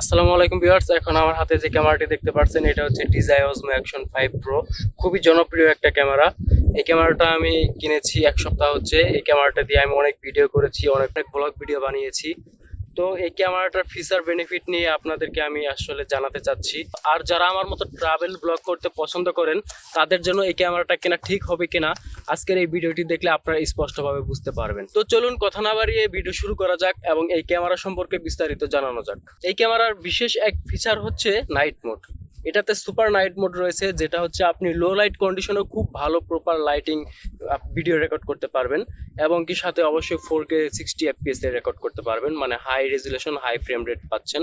আসসালামু আলাইকুম ভিউয়ার্স, এখন আমার হাতে যে ক্যামেরাটি দেখতে পাচ্ছেন, এটা হচ্ছে DJI Osmo action five pro খুবই জনপ্রিয় একটা ক্যামেরা। এই ক্যামেরাটা আমি কিনেছি এক সপ্তাহ হচ্ছে। এই ক্যামেরাটা দিয়ে আমি অনেক ভিডিও করেছি, অনেক ব্লগ ভিডিও বানিয়েছি। তো এই ক্যামেরাটার ফিচার বেনিফিট নিয়ে আপনাদেরকে আমি আসলে জানাতে চাচ্ছি। আর যারা আমার মতো ট্রাভেল ব্লগ করতে পছন্দ করেন, তাদের জন্য এই ক্যামেরাটা কেনা ঠিক হবে কিনা, আজকের এই ভিডিওটি দেখলে আপনারা স্পষ্টভাবে বুঝতে পারবেন। তো চলুন কথা না বাড়িয়ে ভিডিও শুরু করা যাক এবং এই ক্যামেরা সম্পর্কে বিস্তারিত জানানো যাক। এই ক্যামেরার বিশেষ এক ফিচার হচ্ছে নাইট মোড এটাতে সুপার নাইট মোড রয়েছে, যেটা হচ্ছে আপনি লো লাইট কন্ডিশনে খুব ভালো প্রপার লাইটিং ভিডিও রেকর্ড করতে পারবেন এবং কি সাথে অবশ্যই ফোর কে সিক্সটি এফপিএস এ রেকর্ড করতে পারবেন মানে high resolution high frame rate পাচ্ছেন।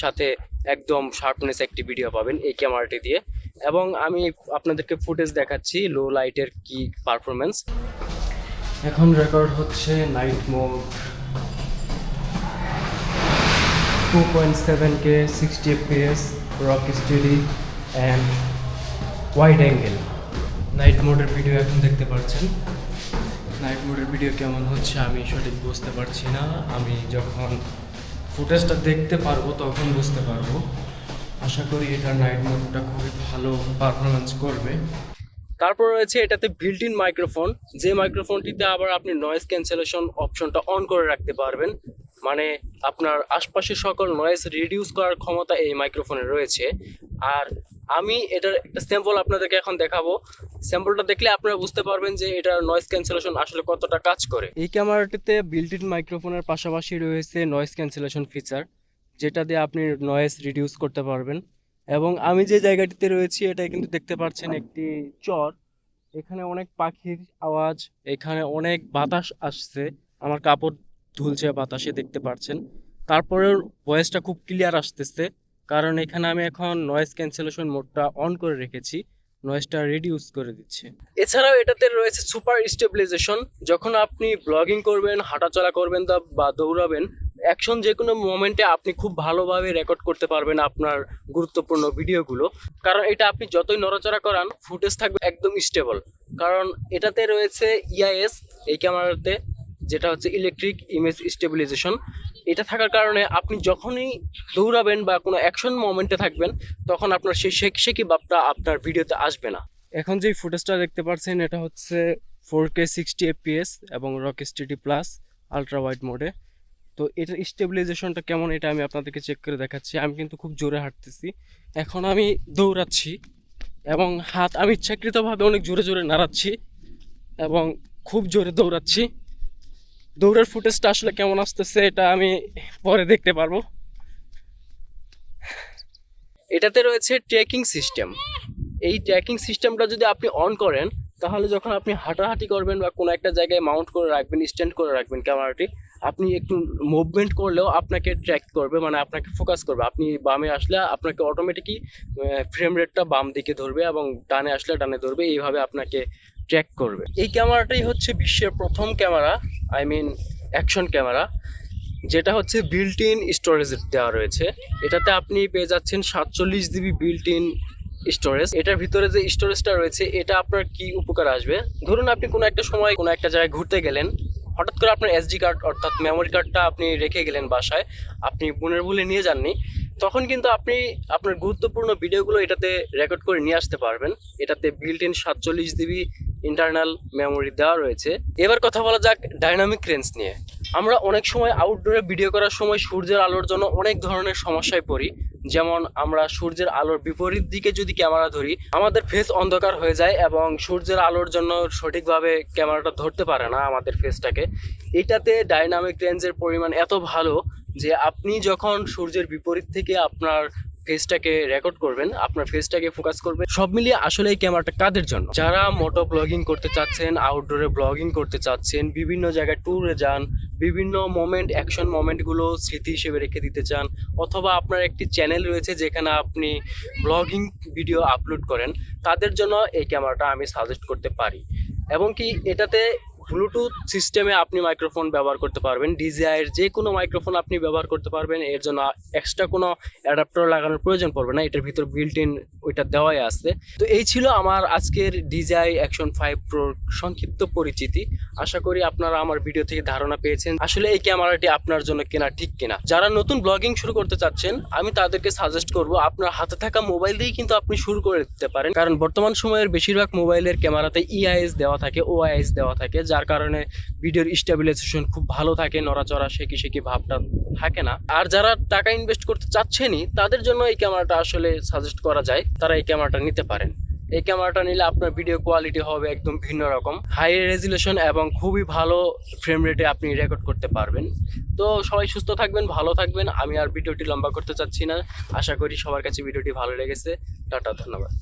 সাথে একদম শার্পনেস একটি ভিডিও পাবেন এই ক্যামেরাটি দিয়ে। এবং আমি আপনাদেরকে ফুটেজ দেখাচ্ছি লো লাইটের কি পারফরমেন্স এখন রেকর্ড হচ্ছে night mode two point seven K sixty FPS rock steady and wide angle night মোডের ভিডিও এখন দেখতে পাচ্ছেন। নাইট মোডের ভিডিও কেমন হচ্ছে আমি সঠিক বুঝতে পারছি না। আমি যখন ফুটেজটা দেখতে পারব তখন বুঝতে পারব। আশা করি এটা নাইট মোডটা খুবই ভালো পারফরমেন্স করবে। তারপর রয়েছে এটাতে বিল্ট ইন মাইক্রোফোন যে মাইক্রোফোনটিতে আবার আপনি নয়েজ ক্যান্সেলেশন অপশনটা অন করে রাখতে পারবেন। মানে আপনার আশপাশের সকল নয়েজ রিডিউস করার ক্ষমতা এই মাইক্রোফোনে রয়েছে। আর আমি এটার একটা স্যাম্পল আপনাদেরকে এখন দেখাবো। স্যাম্পলটা দেখলে আপনারা বুঝতে পারবেন যে এটার নয়েজ ক্যান্সেলেশন আসলে কতটা কাজ করে। এই ক্যামেরাটিতে বিল্ট ইন মাইক্রোফোনের পাশাপাশি রয়েছে নয়েজ ক্যান্সেলেশন ফিচার যেটা দিয়ে আপনি নয়েজ রিডিউস করতে পারবেন। এবং আমি যে জায়গাটিতে রয়েছি এটা কিন্তু দেখতে পাচ্ছেন একটি চর। এখানে অনেক পাখির আওয়াজ, এখানে অনেক বাতাস আসছে। আমার কাপড় ঝুলছে বাতাসে দেখতে পাচ্ছেন তারপরেও ভয়েসটা খুব ক্লিয়ার আসতেছে, কারণ এখানে আমি এখন নয়েজ ক্যান্সেলেশন মোডটা অন করে রেখেছি নয়েজটা রিডিউস করে দিচ্ছে। এছাড়াও এটাতে রয়েছে সুপার স্টেবিলাইজেশন যখন আপনি ব্লগিং করবেন, হাঁটাচলা করবেন বা দৌড়াবেন অ্যাকশন যে কোনো মোমেন্টে আপনি খুব ভালোভাবে রেকর্ড করতে পারবেন আপনার গুরুত্বপূর্ণ ভিডিওগুলো কারণ এটা আপনি যতই নড়াচড়া করান ফুটেজ থাকবে একদম স্টেবল কারণ এটাতে রয়েছে ইআইএস এই ক্যামেরাতে যেটা হচ্ছে ইলেকট্রিক ইমেজ স্টেবিলাইজেশন এটা থাকার কারণে আপনি যখনই দৌড়াবেন বা কোনো অ্যাকশন মোমেন্টে থাকবেন, তখন আপনার সেই শেক শেকি বাপটা আপনার ভিডিওতে আসবে না। এখন যে ফুটেজটা দেখতে পাচ্ছেন এটা হচ্ছে ফোর কে সিক্সটি এফপিএস এবং rock steady plus ultra wide মোডে তো এটার স্টেবিলাইজেশনটা কেমন, এটা আমি আপনাদেরকে চেক করে দেখাচ্ছি। আমি কিন্তু খুব জোরে হাঁটতেছি। এখন আমি দৌড়াচ্ছি এবং হাত, আমি ইচ্ছাকৃতভাবে অনেক জোরে জোরে নাড়াচ্ছি এবং খুব জোরে দৌড়াচ্ছি। দৌড়ের ফুটেজটা আসলে কেমন আসতেছে, এটা আমি পরে দেখতে পারব। এটাতে রয়েছে ট্র্যাকিং সিস্টেম এই ট্র্যাকিং সিস্টেমটা যদি আপনি অন করেন, তাহলে যখন আপনি হাঁটাহাঁটি করবেন বা কোনো একটা জায়গায় মাউন্ট করে রাখবেন স্ট্যান্ড করে রাখবেন ক্যামেরাটি আপনি একটু মুভমেন্ট করলেও আপনাকে ট্র্যাক করবে মানে আপনাকে ফোকাস করবে। আপনি বামে আসলে আপনাকে অটোমেটিকই ফ্রেম রেটটা বাম দিকে ধরবে এবং ডানে আসলে ডানে ধরবে। এইভাবে আপনাকে ট্র্যাক করবে। এই ক্যামেরাটাই হচ্ছে বিশ্বের প্রথম camera I mean action camera যেটা হচ্ছে বিল্ট ইন স্টোরেজ দেওয়া রয়েছে। এটাতে আপনি পেয়ে যাচ্ছেন সাতচল্লিশ জিবি বিল্ট ইন স্টোরেজ এটার ভিতরে যে স্টোরেজটা রয়েছে, এটা আপনার কি উপকার আসবে? ধরুন আপনি কোনো একটা সময় কোনো একটা জায়গায় ঘুরতে গেলেন, হঠাৎ করে আপনার এসডি কার্ড অর্থাৎ মেমোরি কার্ডটা আপনি রেখে গেলেন বাসায়, আপনি বোনের ভুলে নিয়ে যাননি, তখন কিন্তু আপনি আপনার গুরুত্বপূর্ণ ভিডিওগুলো এটাতে রেকর্ড করে নিয়ে আসতে পারবেন। এটাতে বিল্ট ইন সাতচল্লিশ জিবি ইন্টারনাল মেমোরি দেওয়া রয়েছে। এবার কথা বলা যাক ডাইনামিক রেঞ্জ নিয়ে। আমরা অনেক সময় আউটডোরে ভিডিও করার সময় সূর্যের আলোর জন্য অনেক ধরনের সমস্যায় পড়ি। যেমন আমরা সূর্যের আলোর বিপরীত দিকে যদি ক্যামেরা ধরি, আমাদের ফেস অন্ধকার হয়ে যায় এবং সূর্যের আলোর জন্য সঠিকভাবে ক্যামেরাটা ধরতে পারে না আমাদের ফেসটাকে এটাতে ডাইনামিক রেঞ্জের পরিমাণ এত ভালো যে আপনি যখন সূর্যের বিপরীত থেকে আপনার ফেসটাকে রেকর্ড করবেন, আপনার ফেসটাকে ফোকাস করবেন। সব মিলিয়ে আসলে এই ক্যামেরাটা কাদের জন্য? যারা মোটো ব্লগিং করতে চাচ্ছেন আউটডোরে ব্লগিং করতে চাচ্ছেন, বিভিন্ন জায়গায় ট্যুরে যান, বিভিন্ন মোমেন্ট অ্যাকশন মোমেন্টগুলো স্মৃতি হিসেবে রেখে দিতে চান, অথবা আপনার একটি চ্যানেল রয়েছে যেখানে আপনি ব্লগিং ভিডিও আপলোড করেন, তাদের জন্য এই ক্যামেরাটা আমি সাজেস্ট করতে পারি। এবং কি এটাতে ব্লুটুথ সিস্টেমে আপনি মাইক্রোফোন ব্যবহার করতে পারবেন। ডিজিআই এর যে কোনো মাইক্রোফোন আপনি ব্যবহার করতে পারবেন। এর জন্য এক্সট্রা কোনো অ্যাডাপ্টার লাগানোর প্রয়োজন পড়বে না। এটার ভিতর বিল্ট ইন ওইটা দেওয়াই আছে। তো এই ছিল আমার আজকের ডিজিআই অ্যাকশন ফাইভ প্রোর সংক্ষিপ্ত পরিচিতি। আশা করি আপনারা আমার ভিডিও থেকে ধারণা পেয়েছেন। আসলে এই ক্যামেরাটি আপনার জন্য কেনা ঠিক কিনা। যারা নতুন ব্লগিং শুরু করতে চাচ্ছেন, আমি তাদেরকে সাজেস্ট করব, আপনার হাতে থাকা মোবাইল দিয়েই কিন্তু আপনি শুরু করে দিতে পারেন। কারণ বর্তমান সময়ের বেশিরভাগ মোবাইলের ক্যামেরাতে ইআইএস দেওয়া থাকে ওআইএস দেওয়া থাকে যার কারণে ভিডিওর স্টেবিলাইজেশন খুব ভালো থাকে, নড়াচড়া শেকি শেকি ভাবটা থাকে না। আর যারা টাকা ইনভেস্ট করতে চাচ্ছেনই, তাদের জন্য এই ক্যামেরাটা আসলে সাজেস্ট করা যায়, তারা এই ক্যামেরাটা নিতে পারেন। এই ক্যামেরাটা নিলে আপনার ভিডিও কোয়ালিটি হবে একদম ভিন্ন রকম। হাই রেজুলেশন এবং খুবই ভালো ফ্রেম রেটে আপনি রেকর্ড করতে পারবেন। তো সবাই সুস্থ থাকবেন, ভালো থাকবেন। আমি আর ভিডিওটি লম্বা করতে চাচ্ছি না। আশা করি সবার কাছে ভিডিওটি ভালো লেগেছে। টাটা, ধন্যবাদ।